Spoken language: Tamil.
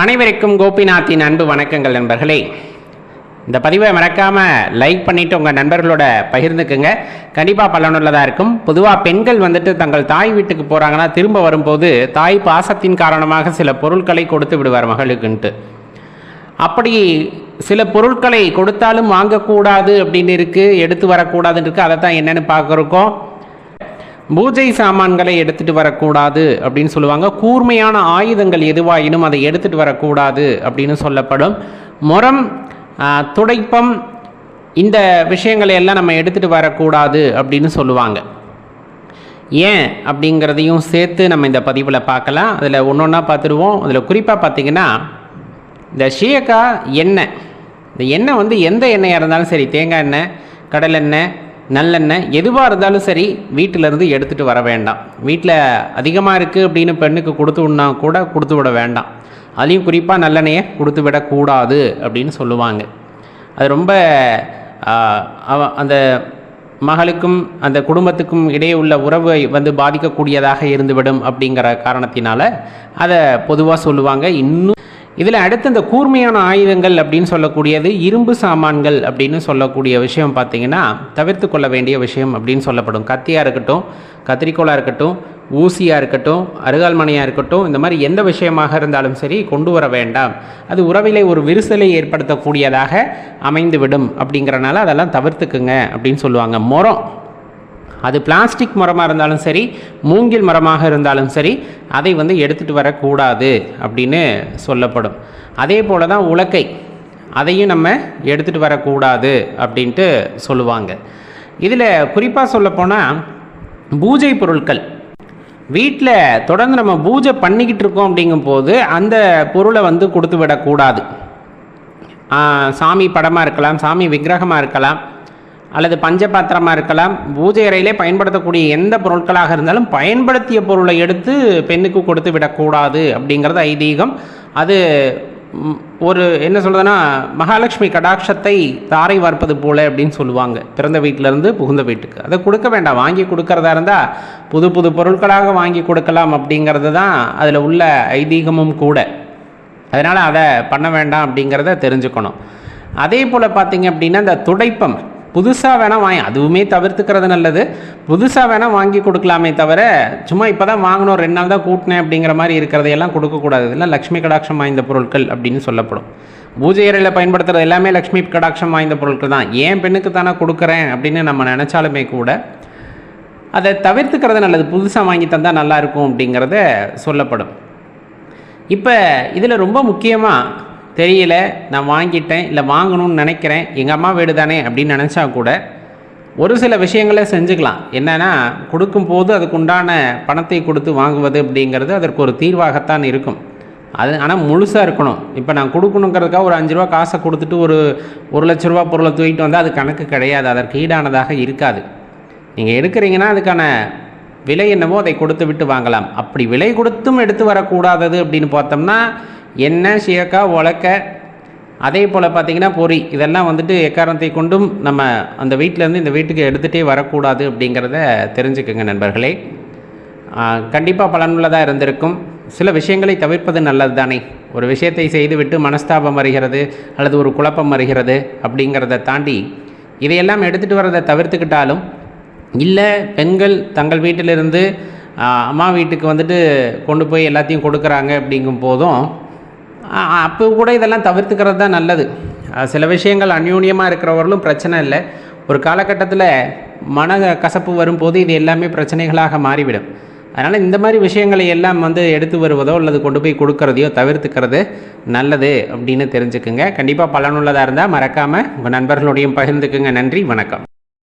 அனைவருக்கும் கோபிநாத்தின் அன்பு வணக்கங்கள் நண்பர்களே. இந்த பதிவை மறக்காமல் லைக் பண்ணிவிட்டு உங்கள் நண்பர்களோட பகிர்ந்துக்குங்க. கண்டிப்பாக பலனுள்ளதாக இருக்கும். பொதுவாக பெண்கள் வந்துட்டு தங்கள் தாய் வீட்டுக்கு போகிறாங்கன்னா திரும்ப வரும்போது தாய் பாசத்தின் காரணமாக சில பொருட்களை கொடுத்து விடுவார் மகளுக்குன்ட்டு. அப்படி சில பொருட்களை கொடுத்தாலும் வாங்கக்கூடாது அப்படின்னு இருக்குது எடுத்து வரக்கூடாதுன்னு இருக்குது அதை தான் என்னென்னு பார்க்குறோம். பூஜை சாமான்களை எடுத்துட்டு வரக்கூடாது அப்படின்னு சொல்லுவாங்க. கூர்மையான ஆயுதங்கள் எதுவாயினும் அதை எடுத்துட்டு வரக்கூடாது அப்படின்னு சொல்லப்படும். முறம் துடைப்பம் இந்த விஷயங்களை எல்லாம் நம்ம எடுத்துட்டு வரக்கூடாது அப்படின்னு சொல்லுவாங்க. ஏன் அப்படிங்கிறதையும் சேர்த்து நம்ம இந்த பதிவில் பார்க்கலாம். அதில் ஒன்று ஒன்றா பார்த்துருவோம். அதில் குறிப்பாக பார்த்தீங்கன்னா இந்த ஷியக்காய் எண்ணெய். இந்த எண்ணெய் வந்து எந்த எண்ணெயாக இருந்தாலும் சரி தேங்காய் எண்ணெய் கடலெண்ணெய் நல்லெண்ணெய் எதுவாக இருந்தாலும் சரி வீட்டிலேருந்து எடுத்துகிட்டு வர வேண்டாம். வீட்டில் அதிகமாக இருக்குது அப்படின்னு பெண்ணுக்கு கொடுத்து விடனா கூட கொடுத்து விட வேண்டாம். அதுலேயும் குறிப்பாக நல்லெண்ணெயை கொடுத்து விடக்கூடாது அப்படின்னு சொல்லுவாங்க. அது ரொம்ப அந்த மகளுக்கும் அந்த குடும்பத்துக்கும் இடையே உள்ள உறவை வந்து பாதிக்கக்கூடியதாக இருந்துவிடும் அப்படிங்கிற காரணத்தினால அதை பொதுவாக சொல்லுவாங்க. இன்னும் இதில் அடுத்து இந்த கூர்மையான ஆயுதங்கள் அப்படின்னு சொல்லக்கூடியது இரும்பு சாமான்கள் அப்படின்னு சொல்லக்கூடிய விஷயம் பார்த்தீங்கன்னா தவிர்த்து கொள்ள வேண்டிய விஷயம் அப்படின்னு சொல்லப்படும். கத்தியாக இருக்கட்டும் கத்திரிக்கோளாக இருக்கட்டும் ஊசியாக இருக்கட்டும் அருகால்மனையாக இருக்கட்டும் இந்த மாதிரி எந்த விஷயமாக இருந்தாலும் சரி கொண்டு வர வேண்டாம். அது உறவிலே ஒரு விரிசலை ஏற்படுத்தக்கூடியதாக அமைந்துவிடும் அப்படிங்கிறனால அதெல்லாம் தவிர்த்துக்குங்க அப்படின்னு சொல்லுவாங்க. மரம். அது பிளாஸ்டிக் மரமாக இருந்தாலும் சரி மூங்கில் மரமாக இருந்தாலும் சரி அதை வந்து எடுத்துகிட்டு வரக்கூடாது அப்படின்னு சொல்லப்படும். அதே போல தான் உலக்கை அதையும் நம்ம எடுத்துகிட்டு வரக்கூடாது அப்படின்ட்டு சொல்லுவாங்க. இதில் குறிப்பாக சொல்லப்போனால் பூஜை பொருட்கள். வீட்டில் தொடர்ந்து நம்ம பூஜை பண்ணிக்கிட்டு இருக்கோம் அப்படிங்கும்போது அந்த பொருளை வந்து கொடுத்து விடக்கூடாது. சாமி படமாக இருக்கலாம் சாமி விக்கிரகமாக இருக்கலாம் அல்லது பஞ்சபாத்திரமாக இருக்கலாம் பூஜை அறையிலே பயன்படுத்தக்கூடிய எந்த பொருட்களாக இருந்தாலும் பயன்படுத்திய பொருளை எடுத்து பெண்ணுக்கு கொடுத்து விடக்கூடாது அப்படிங்கிறது ஐதீகம். அது ஒரு என்ன சொல்கிறதுன்னா மகாலட்சுமி கடாட்சத்தை தாரை வார்ப்பது போல அப்படின்னு சொல்லுவாங்க. பிறந்த வீட்டிலேருந்து புகுந்த வீட்டுக்கு. அதை கொடுக்க வேண்டாம். வாங்கி கொடுக்கறதா இருந்தால் புது புது பொருட்களாக வாங்கி கொடுக்கலாம் அப்படிங்கிறது தான் அதில் உள்ள ஐதீகமும் கூட. அதனால் அதை பண்ண வேண்டாம் அப்படிங்கிறத தெரிஞ்சுக்கணும். அதே போல் பார்த்தீங்க அப்படின்னா இந்த துடைப்பம். புதுசாக வேணால் வாங்கி அதுவுமே தவிர்த்துக்கிறது நல்லது. புதுசாக வேணால் வாங்கி கொடுக்கலாமே தவிர சும்மா இப்போ தான் வாங்கினோம் ரெண்டு நாள் தான் கூட்டினேன் அப்படிங்கிற மாதிரி இருக்கிறதையெல்லாம் கொடுக்கக்கூடாது. இதெல்லாம் லக்ஷ்மி கடாட்சம் வாய்ந்த பொருட்கள் அப்படின்னு சொல்லப்படும். பூஜை அறையில் பயன்படுத்துகிறது எல்லாமே லக்ஷ்மி கடாட்சம் வாய்ந்த பொருட்கள் தான். ஏன் பெண்ணுக்கு தானே கொடுக்குறேன் அப்படின்னு நம்ம நினச்சாலுமே கூட அதை தவிர்த்துக்கிறது நல்லது. புதுசாக வாங்கி தந்தால் நல்லாயிருக்கும் அப்படிங்கிறத சொல்லப்படும். இப்போ இதில் ரொம்ப முக்கியமாக தெரியல நான் வாங்கிட்டேன் இல்லை வாங்கணும்னு நினைக்கிறேன் எங்கள் அம்மா வீடு தானே அப்படின்னு நினச்சா கூட ஒரு சில விஷயங்களை செஞ்சுக்கலாம். என்னென்னா கொடுக்கும்போது அதுக்கு உண்டான பணத்தை கொடுத்து வாங்குவது அப்படிங்கிறது அதற்கு ஒரு தீர்வாகத்தான் இருக்கும். அது ஆனால் முழுசாக இருக்கணும். இப்போ நான் கொடுக்கணுங்கிறதுக்காக ஒரு அஞ்சு ரூபா காசை கொடுத்துட்டு ஒரு ஒரு லட்ச ரூபா பொருளை தூக்கிட்டு வந்தால் அது கணக்கு கிடையாது. அதற்கு ஈடானதாக இருக்காது. நீங்கள் எடுக்கிறீங்கன்னா அதுக்கான விலை என்னவோ அதை கொடுத்து விட்டு வாங்கலாம். அப்படி விலை கொடுத்தும் எடுத்து வரக்கூடாதது அப்படின்னு பார்த்தோம்னா எண்ணெய் சீயக்கா உலக்க? அதே போல் பார்த்திங்கன்னா பொறி. இதெல்லாம் வந்துட்டு எக்காரணத்தை கொண்டும் நம்ம அந்த வீட்டிலேருந்து இந்த வீட்டுக்கு எடுத்துகிட்டே வரக்கூடாது அப்படிங்கிறத தெரிஞ்சுக்கோங்க நண்பர்களே. கண்டிப்பாக பலனுள்ளதாக இருந்திருக்கும். சில விஷயங்களை தவிர்ப்பது நல்லது தானே ஒரு விஷயத்தை செய்துவிட்டு மனஸ்தாபம் வருகிறது அல்லது ஒரு குழப்பம் வருகிறது அப்படிங்கிறத தாண்டி இதையெல்லாம் எடுத்துகிட்டு வரதை தவிர்த்துக்கிட்டாலும் இல்லை பெண்கள் தங்கள் வீட்டிலிருந்து அம்மா வீட்டுக்கு வந்துட்டு கொண்டு போய் எல்லாத்தையும் கொடுக்குறாங்க அப்படிங்கும் போதும் அப்போ கூட இதெல்லாம் தவிர்த்துக்கிறது தான் நல்லது. சில விஷயங்கள் அந்யூன்யமாக இருக்கிறவர்களும் பிரச்சனை இல்லை. ஒரு காலகட்டத்தில் மன கசப்பு வரும்போது இது எல்லாமே பிரச்சனைகளாக மாறிவிடும். அதனால் இந்த மாதிரி விஷயங்களை எல்லாம் வந்து எடுத்து வருவதோ அல்லது கொண்டு போய் கொடுக்கறதையோ தவிர்த்துக்கிறது நல்லது அப்படின்னு தெரிஞ்சுக்குங்க. கண்டிப்பாக பலனுள்ளதாக இருந்தால் மறக்காமல் உங்கள் நண்பர்களோடையும் பகிர்ந்துக்குங்க. நன்றி வணக்கம்.